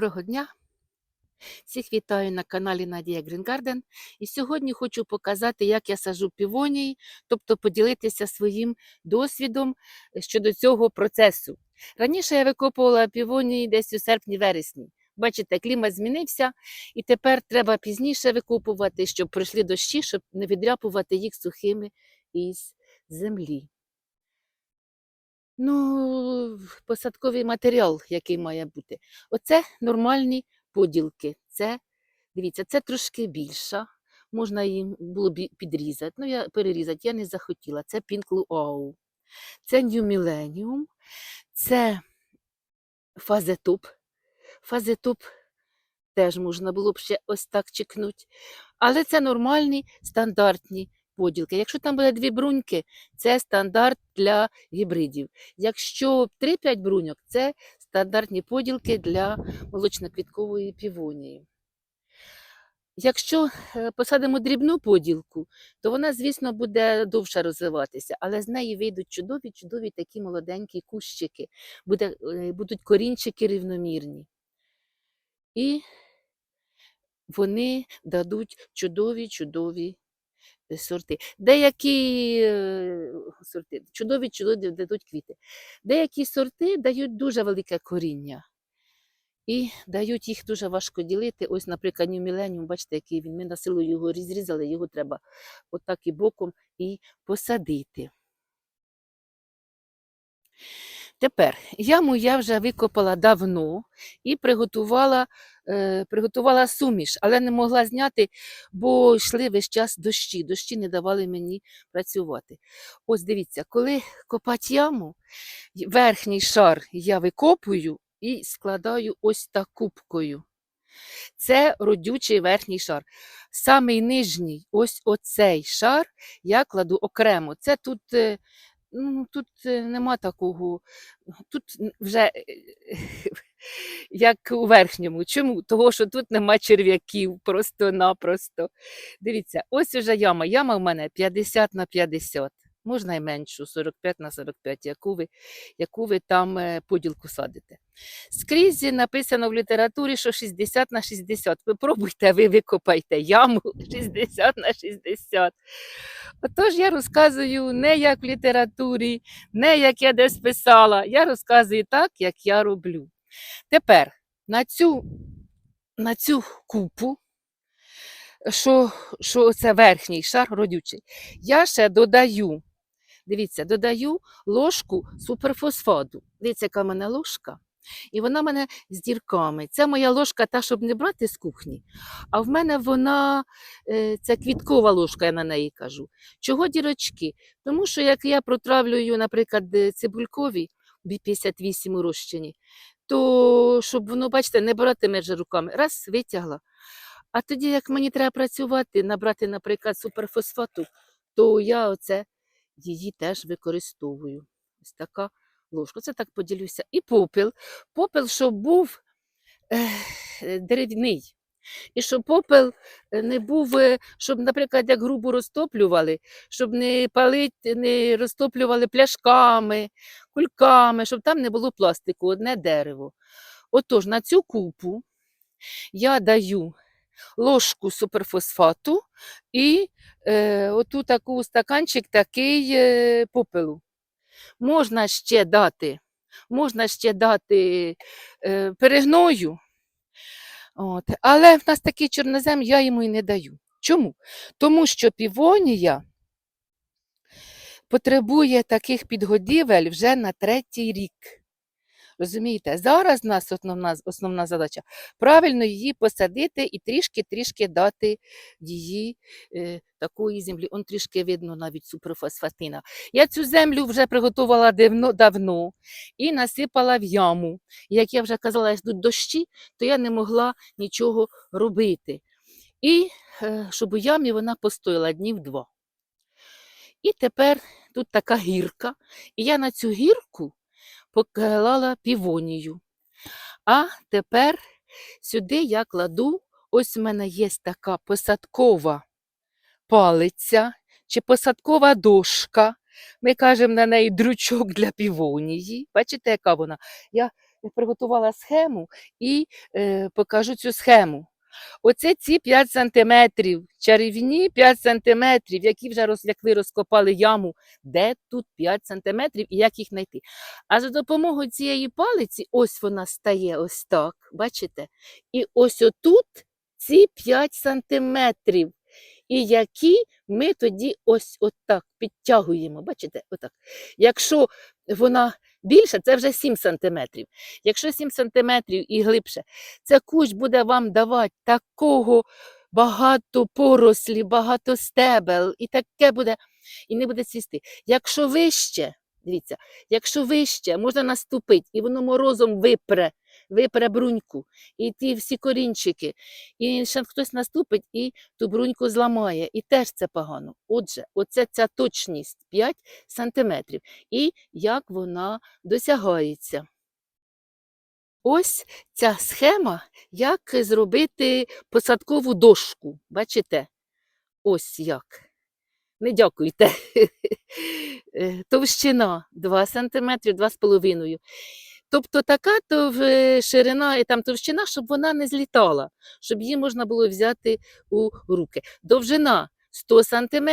Доброго дня! Всіх вітаю на каналі Надія Грінгарден. І сьогодні хочу показати, як я сажу півонії, тобто поділитися своїм досвідом щодо цього процесу. Раніше я викопувала півонії десь у серпні-вересні. Бачите, клімат змінився, і тепер треба пізніше викопувати, щоб пройшли дощі, щоб не відряпувати їх сухими із землі. Ну, посадковий матеріал, який має бути. Оце нормальні поділки. Це, дивіться, це трошки більша. Можна її було б підрізати. Ну, я перерізати я не захотіла. Це Luau. Це New Millennium. Це фазетоп. Фазетоп теж можна було б ще ось так чекнути. Але це нормальні стандартні поділки. Якщо там буде дві бруньки, це стандарт для гібридів. Якщо 3-5 бруньок, це стандартні поділки для молочноквіткової півонії. Якщо е, посадимо дрібну поділку, то вона, звісно, буде довше розвиватися, але з неї вийдуть чудові, чудові такі молоденькі кущики, буде, е, будуть корінчики рівномірні. І вони дадуть чудові, чудові сорти. Деякі е, сорти, чудові, чудові дадуть квіти. Деякі сорти дають дуже велике коріння. І дають їх дуже важко ділити. Ось, наприклад, Millennium, бачите, який він. Ми на силу його розрізали, його треба отак і боком і посадити. Тепер яму я вже викопала давно і приготувала, е, приготувала суміш, але не могла зняти, бо йшли весь час дощі. Дощі не давали мені працювати. Ось дивіться, коли копати яму, верхній шар я викопую і складаю ось так кубкою. Це родючий верхній шар. Самий нижній, ось оцей шар, я кладу окремо. Це тут, е, ну, тут е, нема такого, тут вже е, як у верхньому. Чому? Того, що тут нема черв'яків, просто-напросто. Дивіться, ось уже яма. Яма в мене 50 на 50. Можна й меншу, 45 на 45, яку ви, яку ви там е, поділку садите. Скрізь написано в літературі, що 60 на 60. Ви пробуйте, ви викопайте яму 60 на 60. Отож я розказую не як в літературі, не як я десь писала. Я розказую так, як я роблю. Тепер на цю, на цю купу, що, що це верхній шар родючий, я ще додаю. Дивіться, додаю ложку суперфосфаду. Дивіться, яка в мене ложка. І вона в мене з дірками. Це моя ложка, та, щоб не брати з кухні. А в мене вона, це квіткова ложка, я на неї кажу. Чого дірочки? Тому що як я протравлюю, наприклад, е, цибулькові B58 у розчині, то щоб воно, бачите, не брати межі руками. Раз, витягла. А тоді, як мені треба працювати, набрати, наприклад, суперфосфату, то я оце її теж використовую. Ось така ложка. Це так поділюся. І попіл. Попіл, щоб був е, деревний. І щоб попел е, не був, е, щоб, наприклад, як грубо розтоплювали, щоб не палити, не розтоплювали пляшками, кульками, щоб там не було пластику, одне дерево. Отож, на цю купу я даю ложку суперфосфату і е, оту таку стаканчик такий е, попелу. Можна ще дати, можна ще дати е, перегною, от, але в нас такий чорнозем, я йому і не даю. Чому? Тому що півонія потребує таких підгодівель вже на третій рік. Розумієте, зараз в нас основна, основна задача правильно її посадити і трішки-трішки дати її е, такої землі. Он трішки видно навіть суперфосфатина. Я цю землю вже приготувала давно, давно і насипала в яму. Як я вже казала, як тут дощі, то я не могла нічого робити. І е, щоб у ямі вона постояла днів два. І тепер тут така гірка, і я на цю гірку поклала півонію. А тепер сюди я кладу, ось у мене є така посадкова палиця чи посадкова дошка. Ми кажемо на неї дручок для півонії. Бачите, яка вона? Я приготувала схему і е, покажу цю схему. Оце ці 5 сантиметрів, чарівні 5 сантиметрів, які вже роз, як ви розкопали яму, де тут 5 сантиметрів і як їх знайти. А за допомогою цієї палиці, ось вона стає ось так, бачите? І ось отут ці 5 сантиметрів, і які ми тоді ось отак підтягуємо. Бачите, отак. Якщо вона більша, це вже 7 см. Якщо 7 см і глибше, це кущ буде вам давати такого багато порослі, багато стебел, і таке буде, і не буде цвісти. Якщо вище, дивіться, якщо вище, можна наступити, і воно морозом випре, випре бруньку, і ті всі корінчики, і ще хтось наступить і ту бруньку зламає. І теж це погано. Отже, оце ця точність 5 сантиметрів. І як вона досягається. Ось ця схема, як зробити посадкову дошку. Бачите? Ось як. Не дякуйте. Е, Товщина 2 см, 2,5 Тобто така тов- е, ширина і там товщина, щоб вона не злітала, щоб її можна було взяти у руки. Довжина 100 см,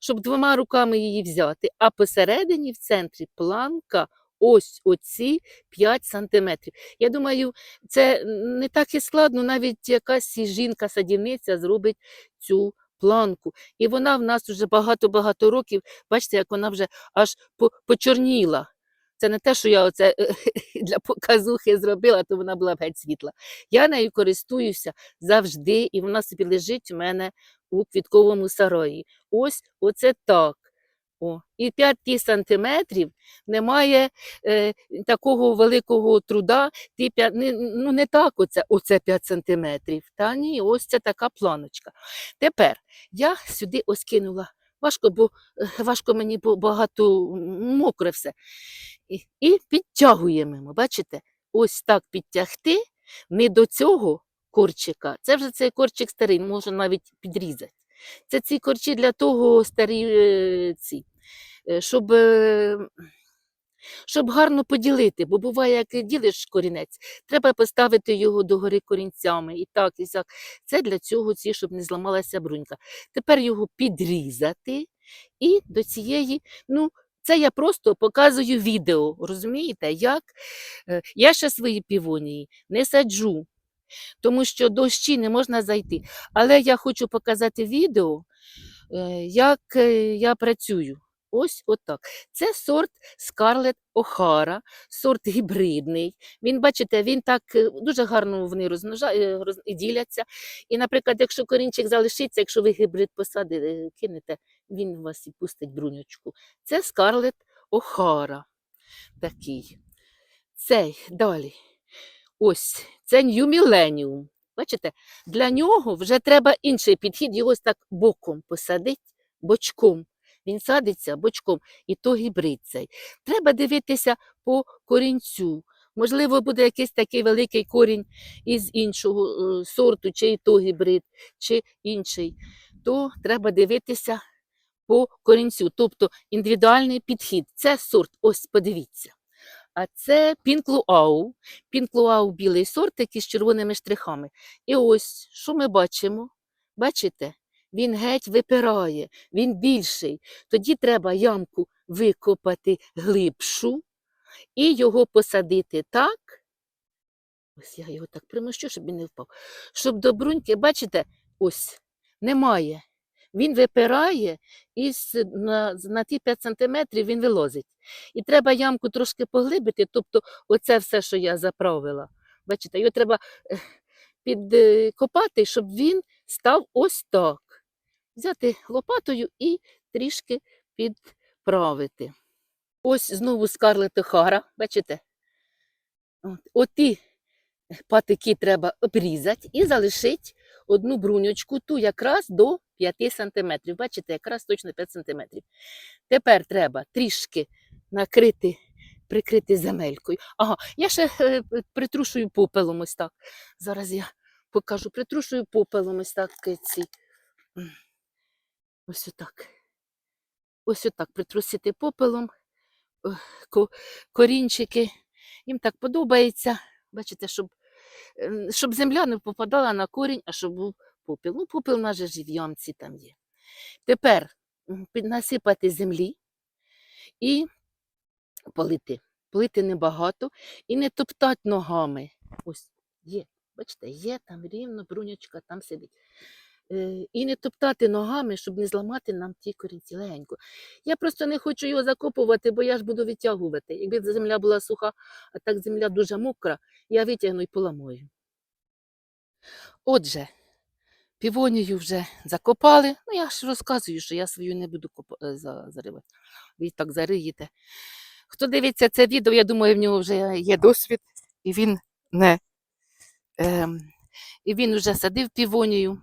щоб двома руками її взяти, а посередині в центрі планка ось оці 5 сантиметрів. Я думаю, це не так і складно, навіть якась жінка-садівниця зробить цю планку. І вона в нас вже багато-багато років, бачите, як вона вже аж почорніла. Це не те, що я оце для показухи зробила, то вона була б геть світла. Я нею користуюся завжди, і вона собі лежить у мене у квітковому сараї. Ось оце так. О. І 5 ті сантиметрів немає е, такого великого труда. Ті п'ять- не, ну не так оце, оце 5 сантиметрів. Та ні, ось це така планочка. Тепер я сюди ось кинула. Важко, бо е, важко мені, багато мокре все. І, і підтягуємо. Бачите? Ось так підтягти не до цього корчика. Це вже цей корчик старий, можна навіть підрізати. Це ці корчі для того старі е, ці, е, щоб, щоб гарно поділити. Бо буває, як ділиш корінець, треба поставити його догори корінцями. І так, і так. Це для цього, ці, щоб не зламалася брунька. Тепер його підрізати і до цієї, ну, це я просто показую відео, розумієте, як е, я ще свої півонії не саджу, тому що дощі не можна зайти. Але я хочу показати відео, е, як е, я працюю. Ось отак. Це сорт Scarlett O'Hara, сорт гібридний. Він, бачите, він так е, дуже гарно вони розмножа- е, роз, і діляться. І, наприклад, якщо корінчик залишиться, якщо ви гібрид посадите, кинете, він у вас і пустить бруньочку. Це Scarlett O'Hara. Такий. Цей далі. Ось, це New Millennium. Бачите, для нього вже треба інший підхід, його ось так боком посадити, бочком. Він садиться бочком, і то гібрид цей. Треба дивитися по корінцю. Можливо, буде якийсь такий великий корінь із іншого е, сорту, чи і то гібрид, чи інший. То треба дивитися по корінцю, тобто індивідуальний підхід. Це сорт, ось подивіться. А це пінклуау. Пінклуау білий сорт, який з червоними штрихами. І ось, що ми бачимо? Бачите? Він геть випирає, він більший. Тоді треба ямку викопати глибшу і його посадити так. Ось я його так примощу, щоб він не впав. Щоб до бруньки, бачите, ось немає. Він випирає і на, на ті 5 сантиметрів він вилозить. І треба ямку трошки поглибити, тобто оце все, що я заправила. Бачите, його треба підкопати, щоб він став ось так. Взяти лопатою і трішки підправити. Ось знову Скарлет Охара, бачите? От, оті патики треба обрізати і залишити одну бруньочку, ту якраз до 5 см. Бачите, якраз точно 5 см. Тепер треба трішки накрити, прикрити земелькою. Ага, я ще е, притрушую попелом ось так. Зараз я покажу, притрушую попелом ось так ці. Ось отак. Ось отак притрусити попелом корінчики Їм так подобається. Бачите, щоб, е, щоб земля не попадала на корінь, а щоб був попіл. Ну, попіл у нас же в ямці там є. Тепер насипати землі і полити. Полити небагато і не топтати ногами. Ось є. Бачите, є там рівно, брунячка там сидить. Е, і не топтати ногами, щоб не зламати нам ті корінці легенько. Я просто не хочу його закопувати, бо я ж буду витягувати. Якби земля була суха, а так земля дуже мокра, я витягну і поламаю. Отже, півонію вже закопали. Ну, я ж розказую, що я свою не буду копа- е, заривати. Ви так зариєте. Хто дивиться це відео, я думаю, в нього вже є досвід, і він не. Ем, і він вже садив півонію.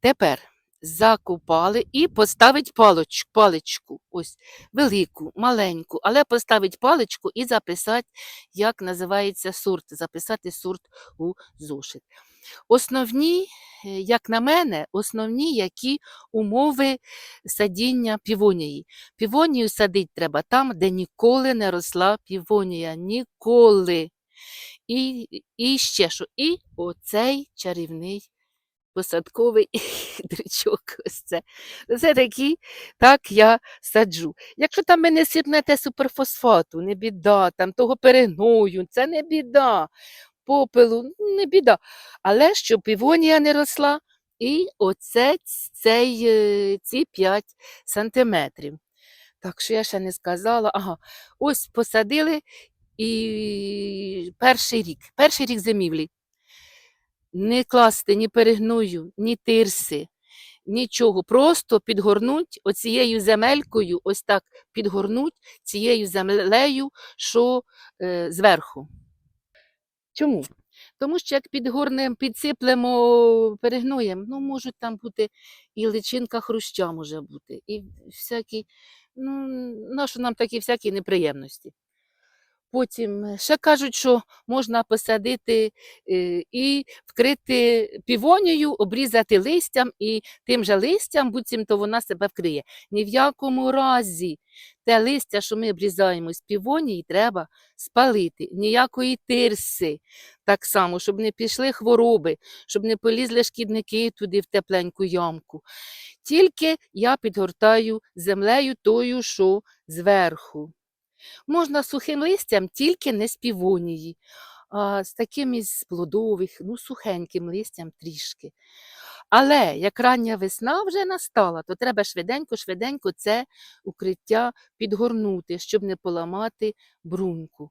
Тепер закопали і поставить палич, паличку, ось велику, маленьку, але поставить паличку і записати, як називається сорт, записати сорт у зошит. Основні, е, як на мене, основні які умови садіння півонії. Півонію садити треба там, де ніколи не росла півонія. Ніколи. І, і ще що? І оцей чарівний посадковий дрючок. Ось це. Це такі, так я саджу. Якщо там ви не суперфосфату, не біда, там того перегною, це не біда. Попелу, ну, не біда. Але щоб півонія не росла, і оце цей, е, ці 5 сантиметрів. Так що я ще не сказала. Ага, ось посадили і перший рік, перший рік зимівлі. Не класти ні перегною, ні тирси, нічого. Просто підгорнуть оцією земелькою, ось так підгорнуть цією землею, що е, зверху. Чому? Тому що як підгорнем, підсиплемо перегноєм, ну можуть там бути і личинка хруща може бути, і всякі, ну, нащо нам такі всякі неприємності. Потім е, ще кажуть, що можна посадити е, і вкрити півонією, обрізати листям, і тим же листям буцімто вона себе вкриє. Ні в якому разі те листя, що ми обрізаємо з півонії, треба спалити. Ніякої тирси. Так само, щоб не пішли хвороби, щоб не полізли шкідники туди в тепленьку ямку. Тільки я підгортаю землею тою, що зверху. Можна сухим листям, тільки не з півонії, а з таким із плодових, ну, сухеньким листям трішки. Але як рання весна вже настала, то треба швиденько-швиденько це укриття підгорнути, щоб не поламати бруньку.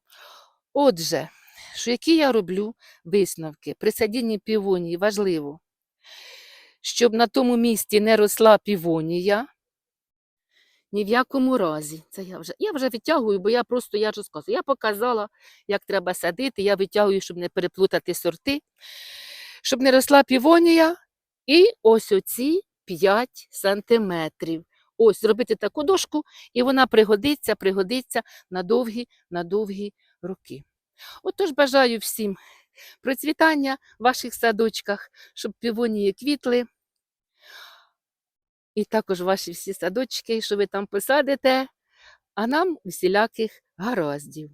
Отже, що які я роблю висновки? При садінні півонії важливо, щоб на тому місці не росла півонія. Ні в якому разі. Це я вже, я вже витягую, бо я просто я ж розказую. Я показала, як треба садити. Я витягую, щоб не переплутати сорти, щоб не росла півонія. І ось оці 5 сантиметрів. Ось зробити таку дошку, і вона пригодиться, пригодиться на довгі, на довгі роки. Отож бажаю всім процвітання в ваших садочках, щоб півонії квітли. І також ваші всі садочки, що ви там посадите, а нам усіляких гараздів.